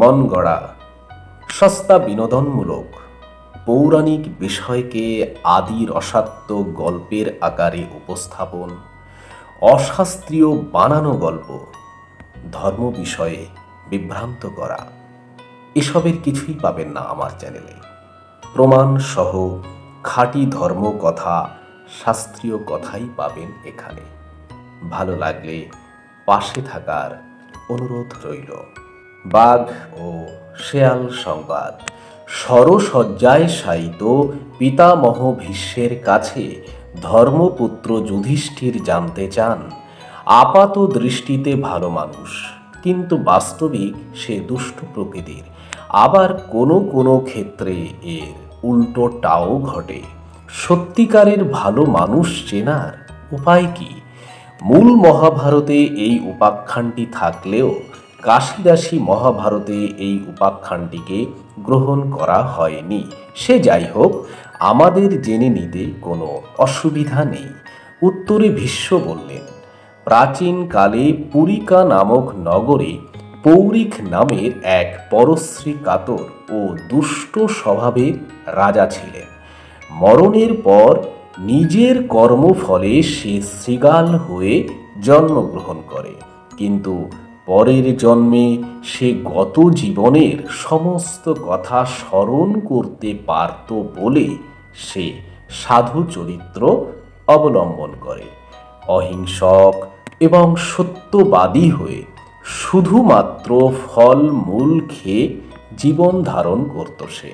মন গড়া, সস্তা বিনোদনমূলক, পৌরাণিক বিষয়কে আদি রসাত্ম গল্পের আকারে উপস্থাপন, অশাস্ত্রীয় বানানো গল্প, ধর্ম বিষয়ে বিভ্রান্ত করা, এসবের কিছুই পাবেন না আমার চ্যানেলে। প্রমাণ সহ খাঁটি ধর্ম কথা, শাস্ত্রীয় কথাই পাবেন এখানে। ভালো লাগলে পাশে থাকার অনুরোধ রইল। বাঘ ও শেয়াল সংবাদ। সরসজ্জায় শায়িত পিতামহ ভীষ্মের কাছে ধর্মপুত্র যুধিষ্ঠির জানতে চান। আপাত দৃষ্টিতে ভালো মানুষ, কিন্তু বাস্তবিক সে দুষ্ট প্রকৃতির। আবার কোনো কোনো ক্ষেত্রে এর উল্টোটাও ঘটে। সত্যিকারের ভালো মানুষ চেনার উপায় কি? মূল মহাভারতে এই উপাখ্যানটি থাকলেও কাশিদাসী মহাভারতে এই উপাখ্যানটিকে গ্রহণ করা হয়নি। সে যাই হোক আমাদের জেনে নিতে কোনো অসুবিধা নেই। উত্তরে ভীষ্ম বললেন প্রাচীনকালে পুরিকা নামক নগরে পৌরিক নামের এক পরশ্রী কাতর ও দুষ্ট স্বভাবের রাজা ছিলেন। মরণের পর নিজের কর্মফলে সে শৃগাল হয়ে জন্মগ্রহণ করে। কিন্তু পরের জন্মে সে গত জীবনের সমস্ত কথা স্মরণ করতে পারত বলে সে সাধু চরিত্র অবলম্বন করে। অহিংসক এবং সত্যবাদী হয়ে শুধুমাত্র ফল মূল খেয়ে জীবন ধারণ করত সে।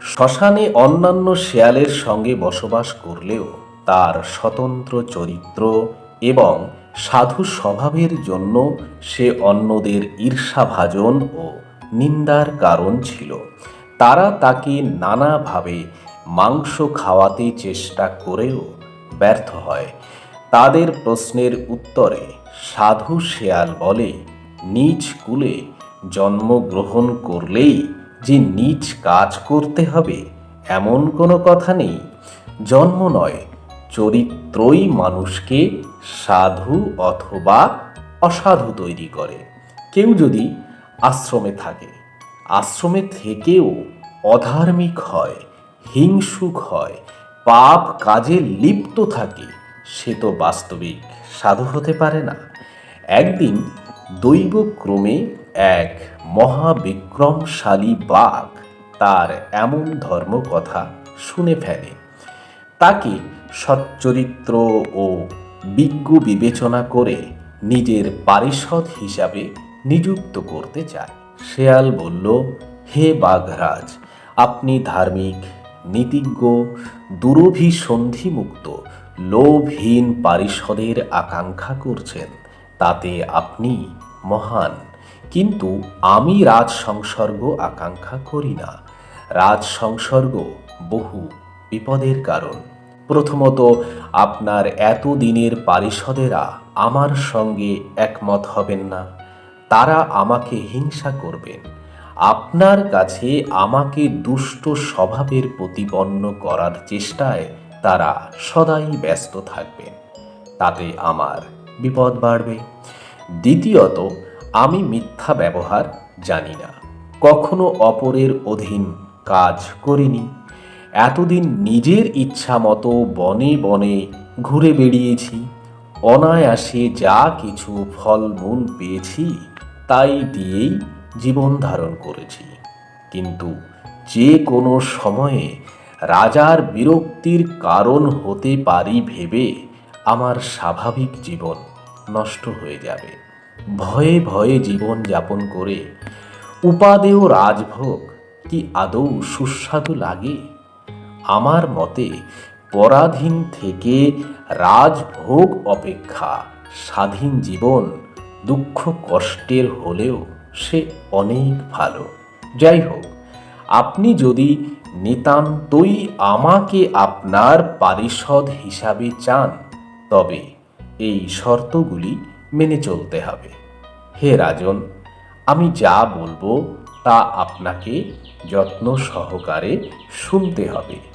শ্মশানে অন্যান্য শেয়ালের সঙ্গে বসবাস করলেও তার স্বতন্ত্র চরিত্র এবং সাধু স্বভাবের জন্য সে অন্যদের ঈর্ষাভাজন ও নিন্দার কারণ ছিল। তারা তাকে নানাভাবে মাংস খাওয়াতে চেষ্টা করেও ব্যর্থ হয়। তাদের প্রশ্নের উত্তরে সাধু শেয়াল বলে, নিজ কুলে জন্মগ্রহণ করলেই যে নিজ কাজ করতে হবে, এমন কোনো কথা নেই। জন্ম নয় চরিত্রই মানুষকে সাধু অথবা অসাধু তৈরি করে। কেউ যদি আশ্রমে থাকে, আশ্রমে থেকেও অধার্মিক হয়, হিংসুক হয়, পাপ কাজে লিপ্ত থাকে, সে তো বাস্তবিক সাধু হতে পারে না। একদিন দৈবক্রমে এক মহাবিক্রমশালী বাঘ তার এমন ধর্মকথা শুনে ফেলে। তাকে সচ্চরিত্র ও বিজ্ঞ বিবেচনা করে নিজের পারিষদ হিসাবে নিযুক্ত করতে চায়। শেয়াল বলল, হে বাঘরাজ আপনি ধার্মিক, নীতিজ্ঞ, দুরভিসন্ধিমুক্ত, লোভহীন পারিষদের আকাঙ্ক্ষা করছেন, তাতে আপনি মহান। কিন্তু আমি রাজ সংসর্গ আকাঙ্ক্ষা করি না। রাজ সংসর্গ বহু বিপদের কারণ। প্রথমত, আপনার এতদিনের পারিষদেরা আমার সঙ্গে একমত হবেন না। তারা আমাকে হিংসা করবেন। আপনার কাছে আমাকে দুষ্ট স্বভাবের প্রতিপন্ন করার চেষ্টায় তারা সদাই ব্যস্ত থাকবেন। তাতে আমার বিপদ বাড়বে। দ্বিতীয়ত, আমি মিথ্যা ব্যবহার জানি না। কখনো অপরের অধীন কাজ করিনি। এতদিন নিজের ইচ্ছা মতো বনে বনে ঘুরে বেড়িয়েছি। অনায়াসে যা কিছু ফল ফলমূল পেয়েছি, তাই দিয়েই জীবন ধারণ করেছি। কিন্তু যে কোনো সময়ে রাজার বিরক্তির কারণ হতে পারি ভেবে আমার স্বাভাবিক জীবন নষ্ট হয়ে যাবে। ভয়ে ভয়ে জীবন যাপন করে উপাদেয় রাজভোগ কি আদৌ সুস্বাদু লাগে? আমার মতে পরাধীন থেকে রাজভোগ অপেক্ষা স্বাধীন জীবন দুঃখ কষ্টের হলেও সে অনেক ভালো। যাই হোক আপনি যদি নিতান্তই আমাকে আপনার পারিষদ হিসাবে চান, তবে এই শর্তগুলি মেনে চলতে হবে। হে রাজন, আমি যা বলব তা আপনাকে যত্ন সহকারে শুনতে হবে।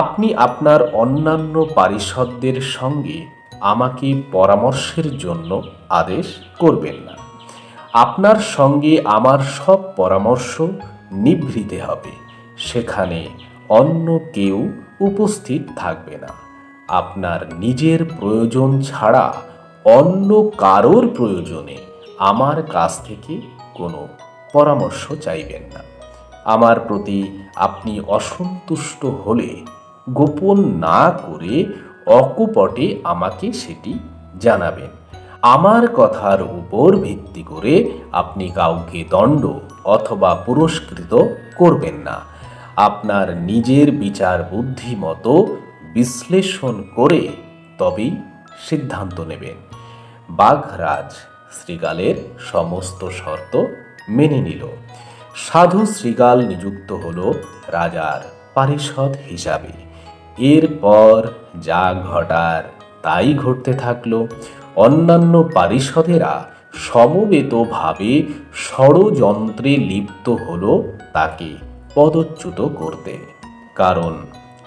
আপনি আপনার অন্যান্য পারিষদদের সঙ্গে আমাকে পরামর্শের জন্য আদেশ করবেন না। আপনার সঙ্গে আমার সব পরামর্শ নিভৃতে হবে। সেখানে অন্য কেউ উপস্থিত থাকবে না। আপনার নিজের প্রয়োজন ছাড়া অন্য কারোর প্রয়োজনে আমার কাছ থেকে কোনো পরামর্শ চাইবেন না। আমার প্রতি আপনি অসন্তুষ্ট হলে গোপন না করে অকপটে আমাকে সেটি জানাবেন। আমার কথার উপর ভিত্তি করে আপনি কাউকে দণ্ড অথবা পুরস্কৃত করবেন না। আপনার নিজের বিচার বুদ্ধি মতো বিশ্লেষণ করে তবেই সিদ্ধান্ত নেবেন। বাঘরাজ শ্রীগালের সমস্ত শর্ত মেনে নিল। সাধু শ্রীগাল নিযুক্ত হল রাজার পারিষদ হিসাবে। এরপর যা ঘটার তাই ঘটতে থাকল। অন্যান্য পারিষদেরা সমবেতভাবে ষড়যন্ত্রে লিপ্ত হল তাকে পদচ্যুত করতে। কারণ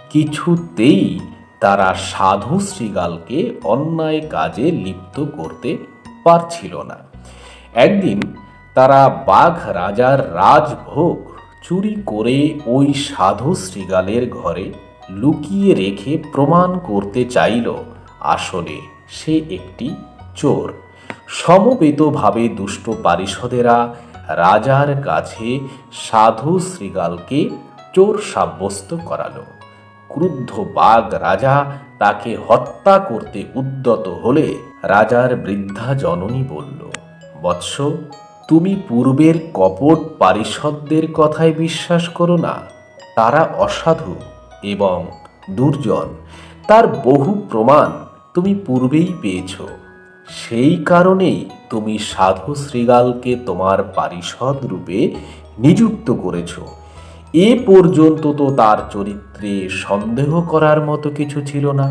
কিছুতেই তারা সাধু শ্রীগালকে অন্যায় কাজে লিপ্ত করতে পারছিল না। একদিন তারা বাঘ রাজার রাজভোগ চুরি করে ওই সাধু শ্রীগালের ঘরে লুকিয়ে রেখে প্রমাণ করতে চাইল, আসলে সে একটি চোর। সমবেতভাবে দুষ্ট পারিষদেরা রাজার কাছে সাধু শ্রীগালকে চোর সাব্যস্ত করালো। ক্রুদ্ধ বাঘ রাজা তাকে হত্যা করতে উদ্যত হলে রাজার বৃদ্ধা জননী বলল, বৎস, তুমি পূর্বের কপট পারিষদদের কথায় বিশ্বাস করো না। তারা অসাধু। এবং দুর্জন, তার বহু প্রমাণ তুমি পূর্বেই পেয়েছ। সেই কারণেই তুমি সাধু শ্রীগালকে তোমার পারিষদ রূপে নিযুক্ত করেছ। এ পর্যন্ত তো তার চরিত্রে সন্দেহ করার মতো কিছু ছিল না।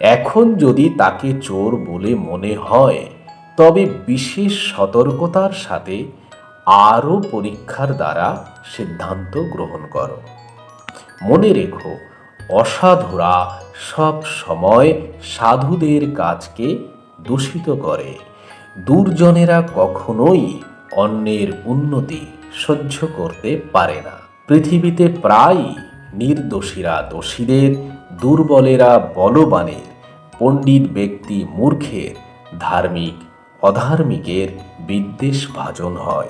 এখন যদি তাকে চোর বলে মনে হয়, তবে বিশেষ সতর্কতার সাথে আরও পরীক্ষার দ্বারা সিদ্ধান্ত গ্রহণ করো। মনে রেখো, অসাধুরা সব সময় সাধুদের কাজকে দূষিত করে। দুর্জনেরা কখনোই অন্যের উন্নতি সহ্য করতে পারে না। পৃথিবীতে প্রায় নির্দোষীরা দোষীদের, দুর্বলেরা বলবানের, পণ্ডিত ব্যক্তি মূর্খের, ধার্মিক, অধার্মিকের বিদ্বেষ ভাজন হয়।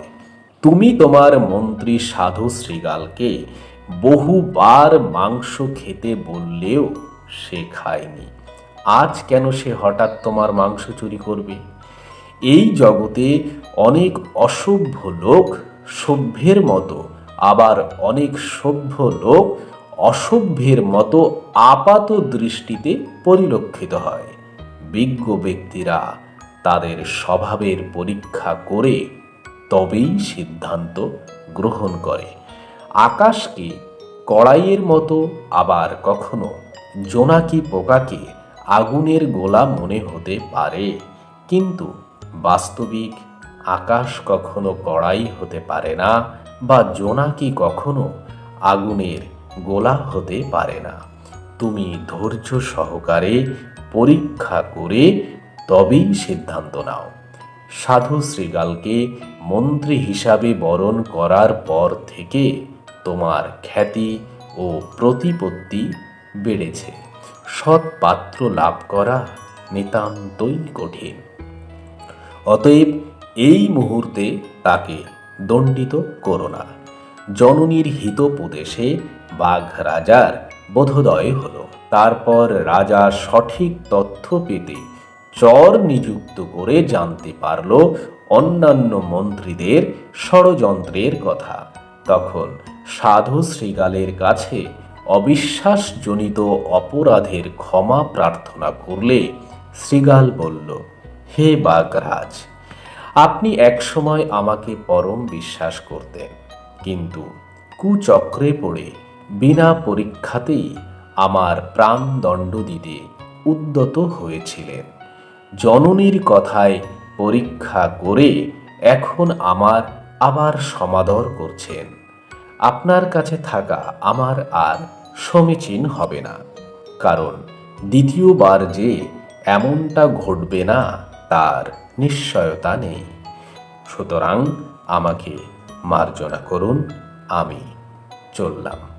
তুমি তোমার মন্ত্রী সাধু শ্রীগালকে বহুবার মাংস খেতে বললেও সে খায়নি। আজ কেন সে হঠাৎ তোমার মাংস চুরি করবে? এই জগতে অনেক অসভ্য লোক সভ্যের মতো, আবার অনেক সভ্য লোক অসভ্যের মতো আপাত দৃষ্টিতে পরিলক্ষিত হয়। বিজ্ঞ ব্যক্তিরা তাদের স্বভাবের পরীক্ষা করে তবেই সিদ্ধান্ত গ্রহণ করে। আকাশকে, কড়াইয়ের মতো, আবার কখনো জোনাকি পোকাকে আগুনের গোলা মনে হতে পারে। কিন্তু বাস্তবিক আকাশ কখনো কড়াই হতে পারে না বা জোনাকি কখনো আগুনের গোলা হতে পারে না। তুমি ধৈর্য সহকারে পরীক্ষা করে তবেই সিদ্ধান্ত নাও। সাধু শ্রীগালকে মন্ত্রী হিসাবে বরণ করার পর থেকে তোমার খ্যাতি ও প্রতিপত্তি বেড়েছে। সৎ পাত্র লাভ করা নিতান্তই কঠিন। অতএব এই মুহূর্তে তাকে দণ্ডিত করো না। জননীর হিতোপদেশে বাঘ রাজার বোধোদয় হলো। তারপর রাজা সঠিক তথ্য পেতে চর নিযুক্ত করে জানতে পারল অন্যান্য মন্ত্রীদের ষড়যন্ত্রের কথা। তখন সাধু শ্রীগালের কাছে অবিশ্বাসজনিত অপরাধের ক্ষমা প্রার্থনা করলে শ্রীগাল বলল, হে বাগরাজ, আপনি একসময় আমাকে পরম বিশ্বাস করতেন, কিন্তু কুচক্রে পড়ে বিনা পরীক্ষাতেই আমার প্রাণদণ্ড দিতে উদ্যত হয়েছিলেন। জননীর কথায় পরীক্ষা করে এখন আমার আবার সমাদর করছেন। আপনার কাছে থাকা আমার আর সমীচীন হবে না। কারণ দ্বিতীয়বার যে এমনটা ঘটবে না, তার নিশ্চয়তা নেই। সুতরাং আমাকে মার্জনা করুন, আমি চললাম।